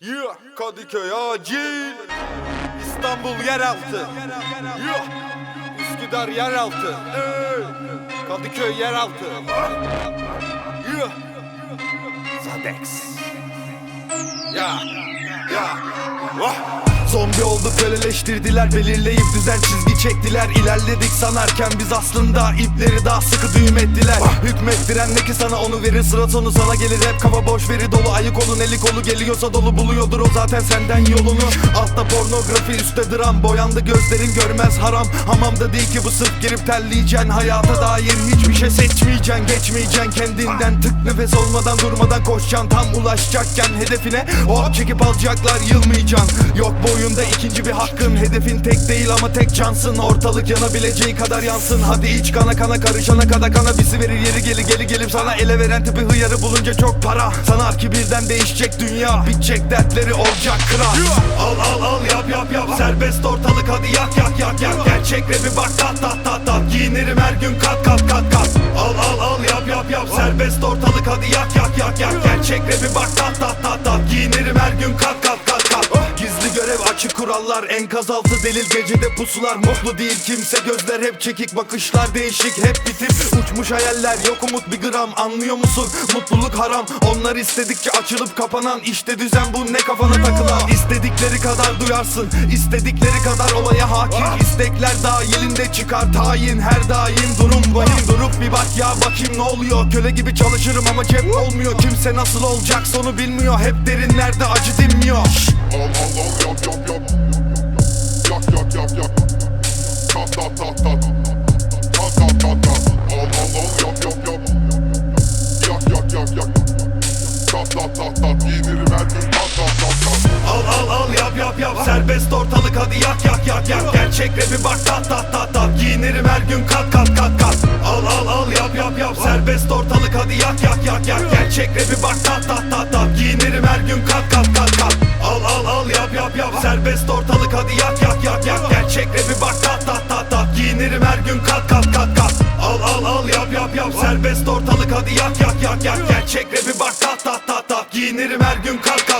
Yeah, Kadıköy acil. İstanbul yeraltı. Yeah, Üsküdar yeraltı. Kadıköy yeraltı. Yeah. Zadex. Ya, ya. Vah. Zombi olduk köleleştirdiler Belirleyip düzen çizgi çektiler. İlerledik sanarken biz aslında ipleri daha sıkı düğüm ettiler. Hükmettiren ne ki sana onu verir sıra sonu sana gelir. Hep kafa boş veri dolu ayık olun eli kolu geliyorsa dolu buluyordur o zaten senden yolunu. Altta pornografi üstte dram boyandı gözlerin görmez haram. Hamamda değil ki bu sırf girip terleyeceksin. Hayata dair hiçbir şey seçmeyeceksin Geçmeyeceksin. Kendinden tık nefes olmadan durmadan koşacaksın. Tam ulaşacakken hedefine hop çekip alacaklar yılmayacaksın. Yok bu oyunda ikinci bir hakkın Hedefin tek değil ama tek cansın. Ortalık yanabileceği kadar yansın. Hadi iç kana kana karışana kada kana. Bizi verir yeri geli geli gelip sana ele veren tipi hıyarı bulunca çok para. Sanar ki birden değişecek dünya Bitecek dertleri olacak kral. Al al al yap yap yap. Serbest ortalık hadi yak yak yak yak. Gerçek rapi bak tat tat tat tat. Giyinirim her gün kat kat kat kat. Al al al yap yap yap. Serbest ortalık hadi yak yak yak yak. Gerçek rapi bak tat tat tat tat. Giyinirim her gün kat kat kurallar Enkaz altı delil gecede pusular. Mutlu değil kimse gözler hep çekik Bakışlar değişik. Hep bitip Uçmuş hayaller yok umut bir gram Anlıyor musun? Mutluluk haram Onlar istedikçe açılıp kapanan işte düzen bu ne kafana takılan? İstedikleri kadar duyarsın istedikleri kadar olaya hakim. İstekler dahilinde çıkar tayin Her daim durum vahim Durup bir bak ya bakayım ne oluyor Köle gibi çalışırım ama cep olmuyor Kimse nasıl olacak sonu bilmiyor Hep derinlerde acı dinmiyor Şşş. Al al al yap yap yap Yak yak yak yak Tat tat tat tat Tat tat tat tat Al al al yap yap Serbest ortalık hadi yak yak yak yak. Gerçek rapi bak tat tat tat tat Giyinirim her gün kat kat kat kat. Al al al yap yap yap. Serbest ortalık hadi yak yak yak yak. Gerçek rapi bak tat tat tat tat Giyinirim her gün kat kat kat kat. Al al al yap yap yap. Serbest ortalık hadi yak yak yak yak. Gerçek rapi bak tat tat tat tat Giyinirim her gün kat kat kat kat. Al al al yap yap yap. Serbest ortalık hadi yak yak yak yak. Gerçek rapi bak tat tat tat tat Giyinirim her gün kat kat